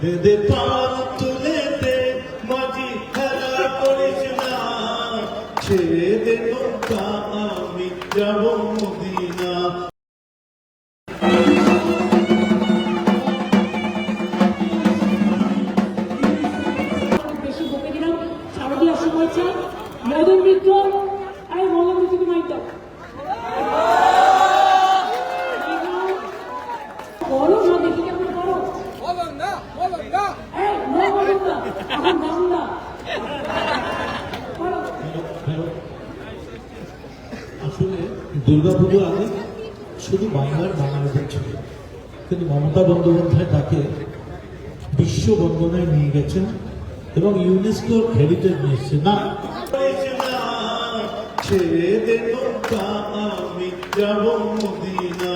বেদে পার তুলে দে মাঝি খেলা করিস না। ছেড়ে দে নৌকা আমি যাব মদন। মিত্র। দুর্গাপুজো আগে শুধু বাংলার বাঙালিদের ছিল। কিন্তু মমতা বন্দ্যোপাধ্যায় তাকে বিশ্ব বন্দনায় নিয়ে গেছেন এবং ইউনেস্কোর হেরিটেজ নিয়ে না। যাব মদিনা।